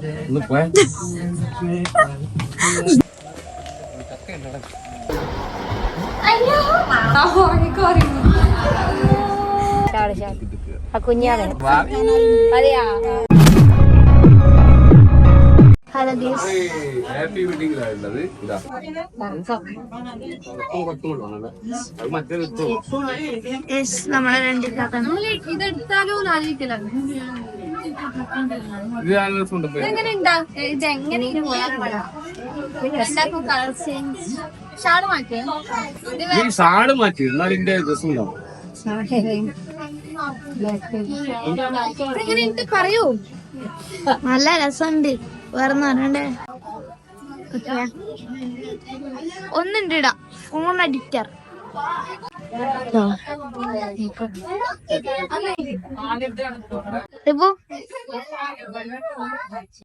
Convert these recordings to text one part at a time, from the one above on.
ഒന്ന് പോയ കുഞ്ഞാണ് അതെയാ ഹലോ ഗീസ് ഹാപ്പി വെഡിങ്ങിലാണുള്ളത് ഇതാ അത് മറ്റേ നമ്മളെ രണ്ട് ഇതെടുത്താലോ ആലോചിക്കില്ല ഇത് നല്ല രസമുണ്ട് ഈ ഷാൾ മാറ്റി എന്നാൽ ഇതിന്റെ രസം ഉണ്ടാവും പറയൂ. നല്ല രസമുണ്ട്. വേറെ പറയണ്ടേ ഒന്നുണ്ട് ഇടാ ഫോൺ അഡിക്റ്റർ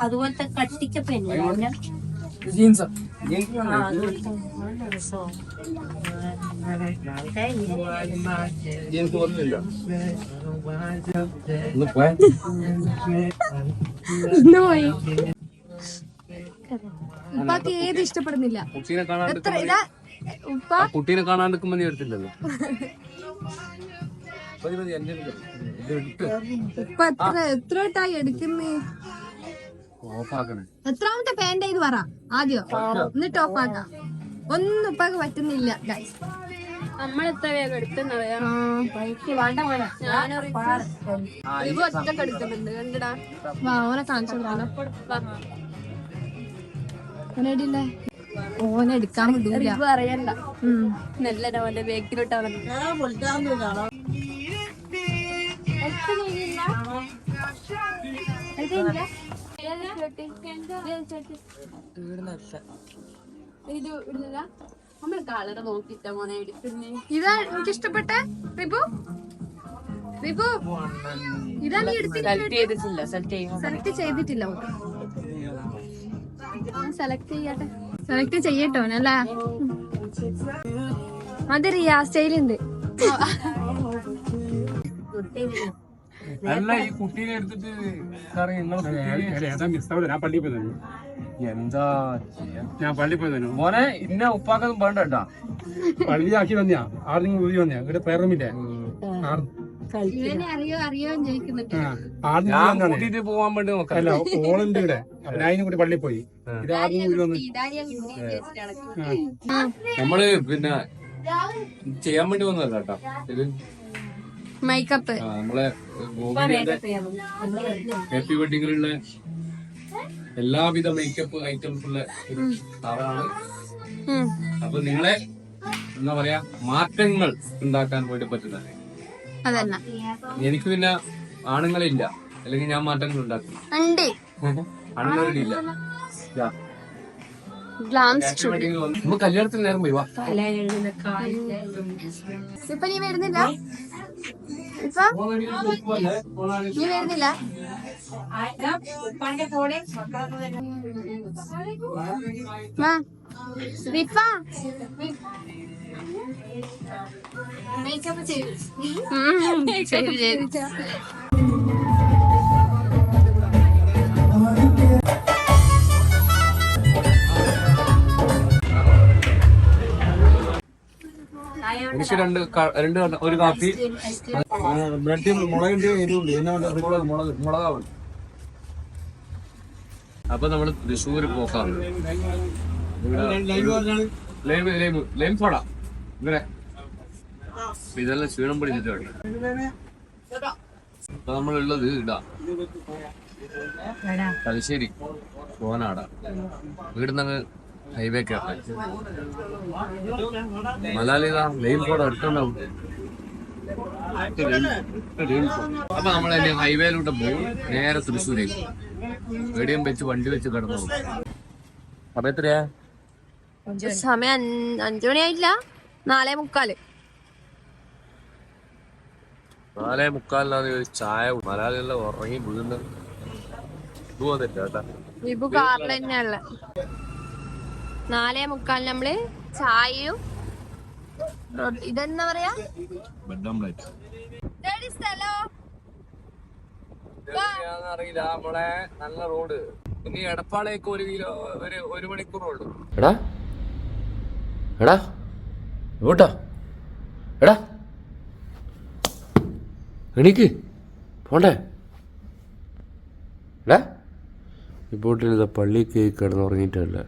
അതുപോലത്തെ കട്ടിക്ക പെണ്ണ് ജീൻസ്. ജീൻസ് ഉപ്പാക്ക് ഏത് ഇഷ്ടപ്പെടുന്നില്ല? എത്ര ഇതാ ഉപ്പ കുട്ടീനെ കാണാൻ നിൽക്കുമ്പോ നീ എടുത്തില്ലല്ലോ. ഉപ്പ എത്ര എത്ര വട്ടായി എടുക്കുന്നേ? ഓഫാക്കണേ എത്രാമത്തെ പാന്റ് ഇത് പറ ആദ്യം? എന്നിട്ട് ഓഫ് ആക്കാം. ഒന്നും ഉപ്പാക്ക് പറ്റുന്നില്ല. നമ്മളെത്ര വേഗം എടുത്തെന്നറിയാം? എടുക്കുന്നുണ്ട് കണ്ടടാ. ഓനെ ഓനെടില്ലേ എടുക്കാൻ ഉം. നല്ല അവന്റെ ബാക്കിലോട്ടാണ് ഇത് ഇടുന്നില്ല. നമ്മൾ കളർ നോക്കിട്ട മോനെ എടുക്കുന്നേ. ഇതാ എനിക്ക് ഇഷ്ടപ്പെട്ട റിബു. റിബു. ഇതാ നീ സെലക്ട് ചെയ്തിട്ടില്ല. സെലക്ട് ചെയ്യട്ടെ സെലക്ട് ചെയ്യട്ടോ അല്ല? അത് റിയാ സ്റ്റൈലുണ്ട്. അല്ല ഈ കുട്ടീനെ എടുത്തിട്ട് സാറേ നിങ്ങൾ മിസ്സാവില്ല ഞാൻ പള്ളിയിൽ പോയി എന്താ? ഞാൻ പള്ളി പോയി തന്നെ. മോനെ ഇന്ന ഉപ്പാക്കൊന്നും വേണ്ട കേട്ടാ. പള്ളിയാക്കി വന്നയാ. ആർക്കും നിങ്ങൾ ഊരി വന്നയാ. ഇവിടെ പ്രയർ റൂമില്ലേ ആറ് അറിയോ അറിയോ എന്ന് ചോദിക്കുന്നുണ്ട്. ആ ആറ് നിങ്ങൾ ഞാൻ വന്നാണ് കൂട്ടിട്ട് പോവാൻ വേണ്ടി നോക്കാം. അല്ല ഓളുണ്ട് ഇവിടെ അതിനും കൂടി പള്ളിയിൽ പോയി. ഇത് വന്ന് നമ്മൾ പിന്നെ ചെയ്യാൻ വേണ്ടി വന്നതല്ല കേട്ടോ. ഇത് മേക്കപ്പ്. നമ്മളെ ഹാപ്പി വെഡിങ്ങിലുള്ള എല്ലാവിധ മേക്കപ്പ് ഐറ്റംസ് ഉള്ള ഒരു സ്ഥാപനമാണ് അപ്പൊ നിങ്ങളെ എന്താ പറയാ മാറ്റങ്ങൾ ഉണ്ടാക്കാൻ വേണ്ടി പറ്റുന്നത്. അതന്നെ. എനിക്ക് പിന്നെ ആണുങ്ങളില്ല. അല്ലെങ്കിൽ ഞാൻ മാറ്റങ്ങൾ ഉണ്ടാക്കും. ഉണ്ട്. ആണുങ്ങളില്ല. നമുക്ക് കല്യാണത്തിന് നേരം പോയി വാ. ഇപ്പൊ നീ വരുന്നില്ല? ഇപ്പൊ? നീ വരുന്നില്ല? റിഫ. മേക്കപ്പ് ചെയ്തു ചെയ്തു ചെയ്തു എനിക്ക് രണ്ട് രണ്ട് ഒരു കാപ്പി. ബ്രെഡ് മുളകിന്റെ എരിവുണ്ട്. മുളക് മുളക് മുളകാവും. അപ്പൊ നമ്മൾ തൃശ്ശൂര് പോക്കാണ്. ലൈം ലൈം ലൈം സോഡ അപ്പൊ ഇതെല്ലാം ക്ഷീണം പിടിച്ചിട്ടുണ്ട് ഇപ്പൊ നമ്മളുള്ളത് ഇടാ. തലശ്ശേരി പോനാട വീടുന്നങ്ങ് ഹൈവേ കയറാൻ മെയിൻ ലൈൻ സോഡ എടുക്കണ്ടാവും അപ്പൊ നമ്മൾ ഹൈവേയിലൂടെ പോകും നേരെ തൃശ്ശൂരേക്ക്. വെടിയും വെച്ച് വണ്ടി വെച്ച് കിടന്നു പോകും. അപ്പൊ എത്രയാ? സമയം അഞ്ചു മണിയായില്ല നാലേ മുക്കാൽ. നാലേ മുക്കാലിനാണ് ഒരു ചായ മലയാളികളെ ഉറങ്ങി വീണ് വിഭു കാറിൽ തന്നെയല്ല നാലേ മുക്കാൽ നമ്മൾ ചായയും ഇതെന്താ പറയാ? അറിയില്ല നമ്മളെ നല്ല റോഡ്. ഇനി എടപ്പാളേക്ക് ഒരു കിലോ ഒരു ഒരു മണിക്കൂറുള്ളൂ എടാ. എടാ. ഇങ്ങോട്ടാ. എടാ. എണീക്ക്. പോണ്ടേ. എടാ. ഇപ്പോട്ടിൽ ഇതാ. പള്ളി കേക്ക് കിടന്ന് ഉറങ്ങിയിട്ടല്ല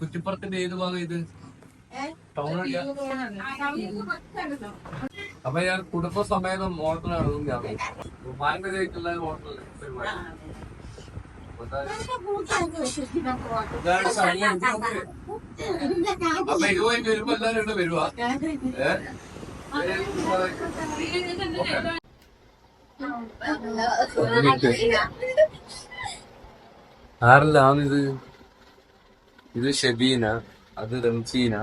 കുറ്റിപ്പുറത്തിന്റെ ഏത് ഭാഗം ഇത്? ടൗൺ അപ്പൊ ഞാൻ കുടുംബസമേതം ഹോട്ടലാണ് ഞാൻ. മാൻകരയായിട്ടുള്ള ഹോട്ടൽ അപ്പൊ വരുമ്പോ വരുവാ? ആരെല്ലാം ആരെല്ലാണിത് ഇത് ഷബീന അത് റംസീന.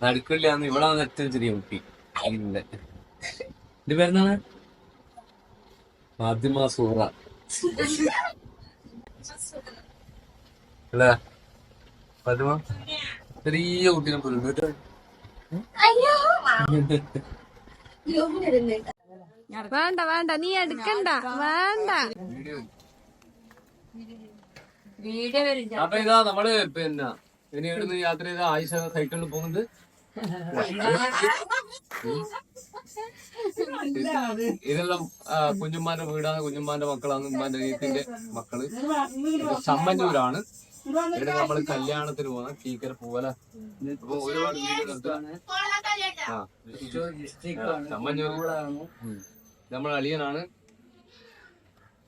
നടുക്കില്ലാന്ന് ഇവിടെ വന്ന് ഏറ്റവും ചെറിയ കുട്ടി. ഇല്ല ഇത് പേരെന്താണ്? മാധ്യമ സൂറ. അല്ലേ? ഫാത്തിമ ചെറിയ കുട്ടീനെ പോലും വേണ്ട വേണ്ട നീ എടുക്കണ്ട വേണ്ട. അപ്പൊ ഇതാ നമ്മൾ പിന്നെ ഇനി ഇവിടുന്ന് യാത്ര ചെയ്ത ആയിഷ സൈക്കിളിൽ പോകുന്നത് ഇതെല്ലാം കുഞ്ഞുമാന്റെ കുഞ്ഞുമ്മാന്റെ വീടാണ് കുഞ്ഞുമ്മാന്റെ മക്കളാണ് ഉമ്മാന്റെ വീട്ടിന്റെ മക്കൾ. ചമ്മന്നൂരാണ് ഇവിടെ നമ്മൾ കല്യാണത്തിന് പോകണം ടീക്കര പോവാ അപ്പൊ ഒരുപാട് വീഡിയോ നിർത്തുക ആ ചമ്മന്നൂർ നമ്മൾ നമ്മളെ അളിയനാണ് എന്നാ പിന്നെ പോവാം ഇനി അടുത്ത് നമ്മൾ ഇവിടത്തേക്കാണ് പിന്നെ അടുത്തിടെ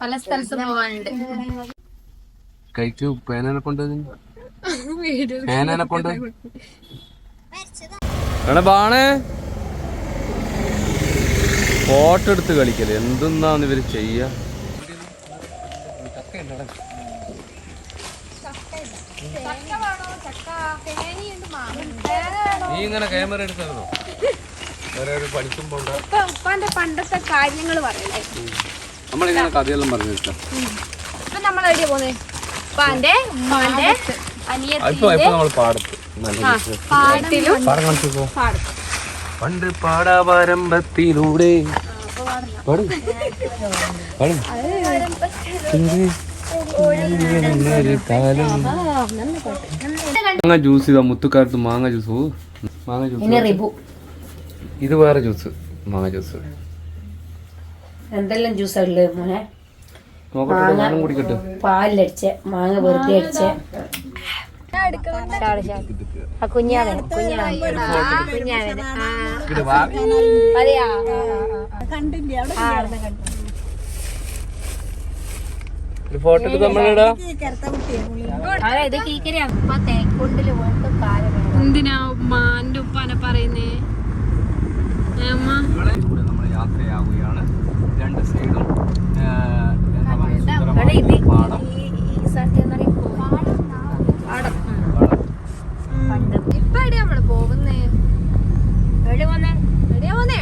പല സ്ഥലത്തും പോകാനുണ്ട് കൈക്ക് പേനനെ കൊണ്ട് പേനനെ കൊണ്ട് എടാ ബാണേ. ഫോട്ടോ എടുത്ത് കളിക്കൽ. എന്തെന്നാന്ന് ഇവർ ചെയ്യാ? നീ ഇങ്ങനെ ക്യാമറ എടുത്തായിരുന്നോ? വേറെ ഒരു പഠിക്കും ഉപ്പാന്റെ പണ്ടത്തെ കാര്യങ്ങൾ പറയല്ലേ? നമ്മളിങ്ങനെ കഥയെല്ലാം പറഞ്ഞു വെച്ചാ ഇപ്പൊ നമ്മൾ എവിടെയാ പോകുന്നത് ഉപ്പാന്റെ ഉമ്മാന്റെ പണ്ട് പാടാപാരമ്പത്തിലൂടെ പാടും. പാടും. മാങ്ങ ജ്യൂസ് ഇതാ മുത്തുക്കാലത്ത് മാങ്ങ ജ്യൂസ്. മാങ്ങ ജ്യൂസ്. ഇത് വേറെ ജ്യൂസ് മാങ്ങ ജ്യൂസ്. എന്തെല്ലാം ജ്യൂസ് ഉള്ളത് മോനെ? നോക്കട്ടെ ഞാനും കുടിക്കട്ടെ. പാലിലടിച്ച മാങ്ങ വെറുതെ അടിച്ച. ആ കുഞ്ഞാവൻ കുഞ്ഞാവൻ കുഞ്ഞാവൻ ഇത് വാ. ഒരു ഫോട്ടോ എടുത്ത് നമ്മളിടാ എന്തിനാ ഉപ്പാനെ പറയുന്നേ. ഉമ്മ? ഇവിടെ കൂടെ നമ്മൾ യാത്രയാവുകയാണ്. രണ്ട് സൈഡും ആ, എന്താ പറയുക, സുന്ദരമായ ഇത് പാടം ഈ ഈ സ്ഥലത്ത് എന്ന് പറയുമ്പോ പാടം പണ്ട് ഇപ്പൊ എവിടെയാ നമ്മൾ പോകുന്നേ എവിടെ വന്നേ എവിടെയാ പോന്നേ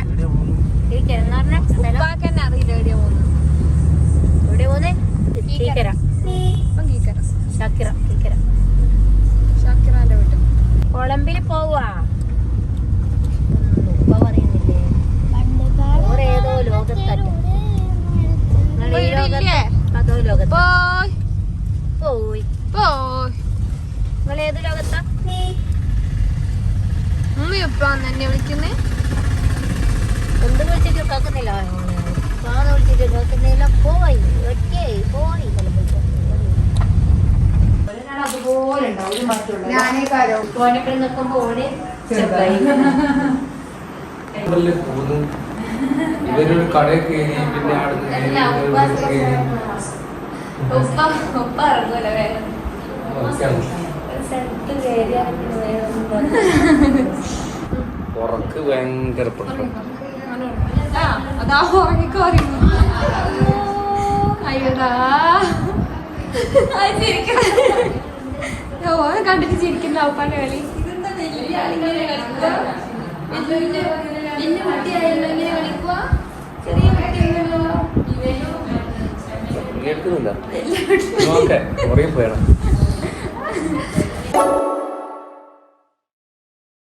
കീക്കര എന്ന് പറഞ്ഞ സ്ഥലം ഉപ്പാക്ക് തന്നെ അറിയില്ല എവിടെയാ പോകുന്നത് എവിടെ പോന്നേ കീക്കര ഇപ്പം കീക്കര ഷാക്കിറ കീക്കര ഷാക്കിറാന്റെ വീട്ടിൽ കൊളംബിൽ പോവാ. ഉപ്പ പറയുന്നില്ലേ ഓറ് ഏതോ ലോകത്തറ്റ ഈ ലോകത്ത് അതോ ലോകത്ത്? പോയ്. പോയി. പോയ്. നിങ്ങൾ ഏത് ലോകത്താ? ഉമ്മ ഉപ്പ എന്നെ വിളിക്കുന്നേ. എന്ത് വിളിച്ചിട്ട് കേൾക്കുന്നില്ല. വിളിച്ചിട്ട് കേൾക്കുന്നില്ല. പോയി. ഒറ്റേ പോയി. പോകുന്നത്? ഇവരൊരു കയറി. പിന്നെ. ഉറക്ക് ഭയങ്കര പ്രശ്നം. അതാ ഉറങ്ങിക്കോ അയ്യോടാ. ആളിങ്ങനെ ചിരിക്കുന്ന വലിയ കളി. കേൾക്കുന്നില്ല ഓക്കെ ഉറങ്ങിപ്പോയണം